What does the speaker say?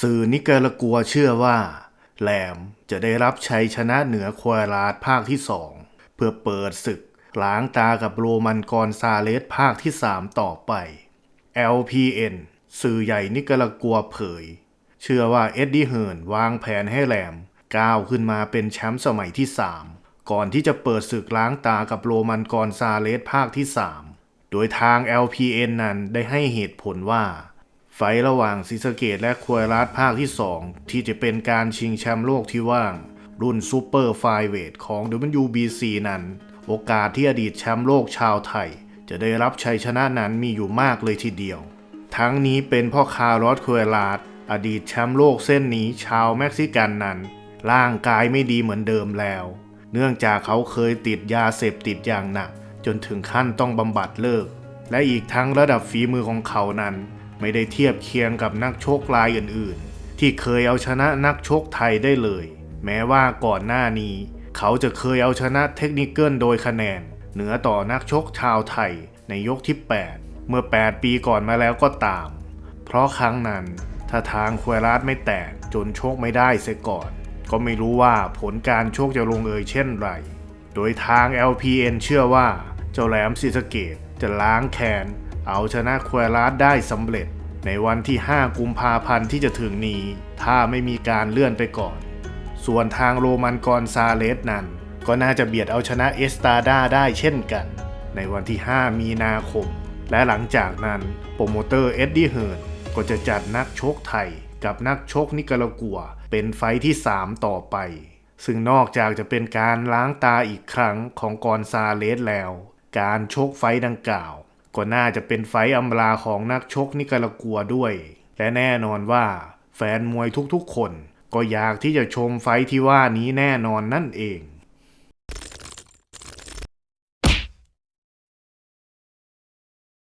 สื่อนิกรากัวเชื่อว่า แหลมจะได้รับชัยชนะเหนือควาราดภาคที่สองเพื่อเปิดศึกล้างตากับโรมันกอนซาเลสภาคที่สามต่อไป LPN สื่อใหญ่นิกรากัวเผย เชื่อว่าเอ็ดดี้เฮิร์นวางแผนให้แหลม ก้าวขึ้นมาเป็นแชมป์สมัยที่ 3 ก่อนที่จะเปิดศึกล้างตากับโรมันกอนซาเลสภาคที่ 3 โดยทาง LPN นั้นได้ให้เหตุผลว่า ไฟระหว่างซิสเกตและควยรัสภาคที่ 2 ที่จะเป็นการชิงแชมป์โลกที่ว่าง รุ่นซูเปอร์ไฟเวทของ WBC นั้น โอกาสที่อดีตแชมป์โลกชาวไทย จะได้รับชัยชนะนั้นมีอยู่มากเลยทีเดียว ทั้งนี้เป็นเพ่อคาร์ลอสควยรัสอดีตแชมป์โลกเส้นนี้ชาวเม็กซิกันนั้น ร่างกายไม่ดีเหมือนเดิมแล้ว เนื่องจากเขาเคยติดยาเสพติดอย่างหนัก จนถึงขั้นต้องบำบัดเลิก และอีกทั้งระดับฝีมือของเขานั้น ไม่ได้เทียบเคียงกับนักชกรายอื่นๆ ที่เคยเอาชนะนักชกไทยได้เลย แม้ว่าก่อนหน้านี้ เขาจะเคยเอาชนะเทคนิคเกิลโดยคะแนน เหนือต่อนักชกชาวไทยในยกที่ 8 เมื่อ 8 ปีก่อนมาแล้วก็ตาม เพราะครั้งนั้นถ้าทางควรัสไม่แตกจนชกไม่ได้เสียก่อน ก็ไม่รู้ว่าผลการโชกจะลงเอยเช่นไร โดยทาง LPN เชื่อว่า เจ้าแหลมศรีสะเกดจะล้างแค้น เอาชนะควายรัสได้สำเร็จ ในวันที่ 5 กุมภาพันธ์ที่จะถึงนี้ ถ้าไม่มีการเลื่อนไปก่อน ส่วนทางโรมันกอนซาเลสนั้น ก็น่าจะเบียดเอาชนะเอสตาดาได้เช่นกัน ในวันที่ 5 มีนาคม และหลังจากนั้นโปรโมเตอร์เอ็ดดี้เฮิร์นก็จะจัดนักชกไทยกับนักชกนิการากัว เป็นไฟที่ 3 ต่อไป ซึ่งนอกจากจะเป็นการล้างตาอีกครั้งของกอนซาเลสแล้ว การชกไฟดังกล่าว ก็น่าจะเป็นไฟท์อำลาของนักชกนิการากัวด้วย และแน่นอนว่า แฟนมวยทุกๆคน ก็อยากที่จะชมไฟที่ว่านี้แน่นอนนั่นเอง